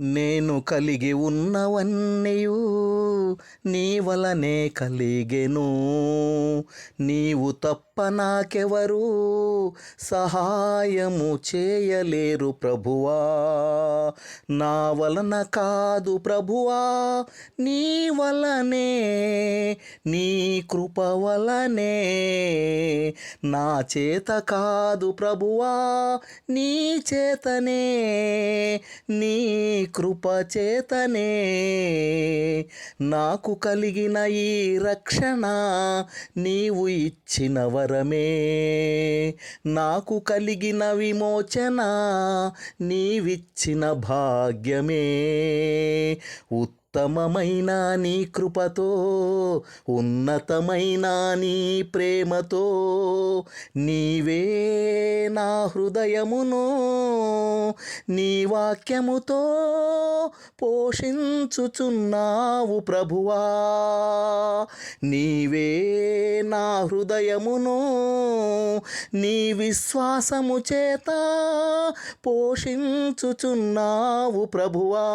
నేను కలిగి ఉన్నవన్నీయు నీ వలనే కలిగెను. నీవు తప్ప నాకెవరు సహాయము చేయలేరు ప్రభువా. నా వలన కాదు ప్రభువా నీ వలనే నీ కృప వలనే. నా చేత కాదు ప్రభువా నీ చేతనే నీ కృపచేతనే నాకు కలిగిన ఈ రక్షణ నీవు ఇచ్చిన వరమే. నాకు కలిగిన విమోచన నీవిచ్చిన భాగ్యమే. ఉత్తమమైన నీ కృపతో ఉన్నతమైన నీ ప్రేమతో నీవే నా హృదయమును నీ వాక్యముతో పోషించుచున్నావు ప్రభువా. నీవే నా హృదయమును నీ విశ్వాసము చేత పోషించుచున్నావు ప్రభువా.